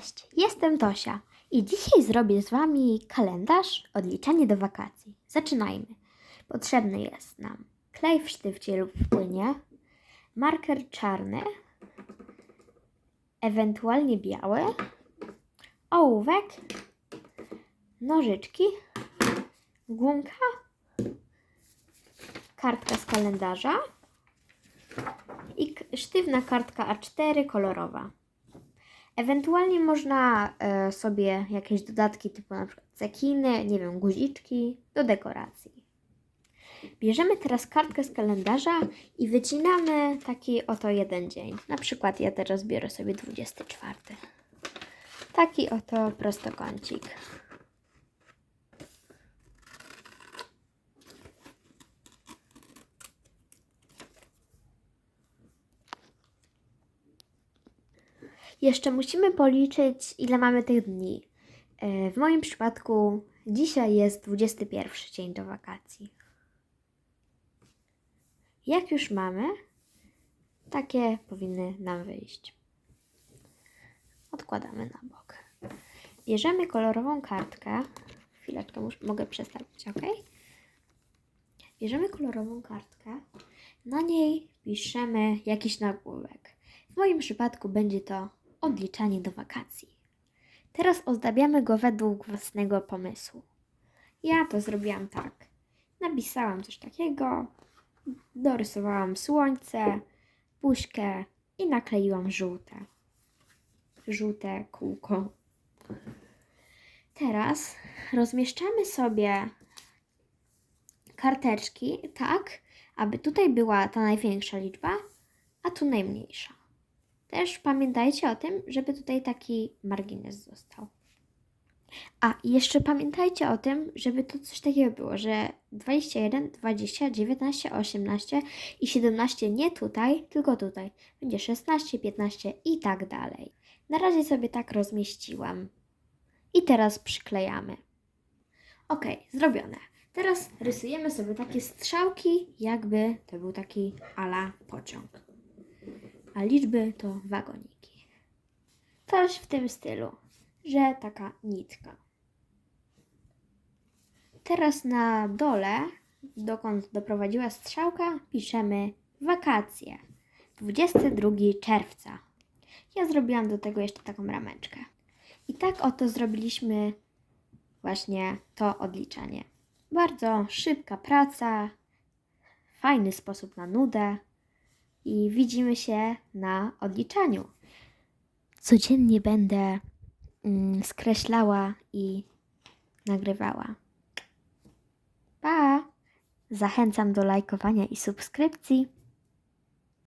Cześć, jestem Tosia i dzisiaj zrobię z Wami kalendarz odliczanie do wakacji. Zaczynajmy. Potrzebny jest nam klej w sztywcie lub w płynie, marker czarny, ewentualnie biały, ołówek, nożyczki, gumka, kartka z kalendarza i sztywna kartka A4 kolorowa. Ewentualnie można e, sobie jakieś dodatki typu na przykład cekiny, nie wiem, guziczki do dekoracji. Bierzemy teraz kartkę z kalendarza i wycinamy taki oto jeden dzień. Na przykład ja teraz biorę sobie 24. Taki oto prostokącik. Jeszcze musimy policzyć, ile mamy tych dni. E, W moim przypadku dzisiaj jest 21 dzień do wakacji. Jak już mamy, takie powinny nam wyjść. Odkładamy na bok. Bierzemy kolorową kartkę. Chwileczkę, mus- mogę przestawić, ok? Bierzemy kolorową kartkę. Na niej piszemy jakiś nagłówek. W moim przypadku będzie to odliczanie do wakacji. Teraz ozdabiamy go według własnego pomysłu. Ja to zrobiłam tak. Napisałam coś takiego, dorysowałam słońce, buźkę i nakleiłam żółte. Żółte kółko. Teraz rozmieszczamy sobie karteczki tak, aby tutaj była ta największa liczba, a tu najmniejsza. Też pamiętajcie o tym, żeby tutaj taki margines został. A jeszcze pamiętajcie o tym, żeby tu coś takiego było, że 21, 20, 19, 18 i 17 nie tutaj, tylko tutaj. Będzie 16, 15 i tak dalej. Na razie sobie tak rozmieściłam. I teraz przyklejamy. Ok, zrobione. Teraz rysujemy sobie takie strzałki, jakby to był taki ala pociąg a liczby to wagoniki. Coś w tym stylu, że taka nitka. Teraz na dole, dokąd doprowadziła strzałka, piszemy wakacje. 22 czerwca. Ja zrobiłam do tego jeszcze taką rameczkę. I tak oto zrobiliśmy właśnie to odliczanie. Bardzo szybka praca, fajny sposób na nudę i widzimy się na odliczaniu. Codziennie będę mm, skreślała i nagrywała. Pa! Zachęcam do lajkowania i subskrypcji.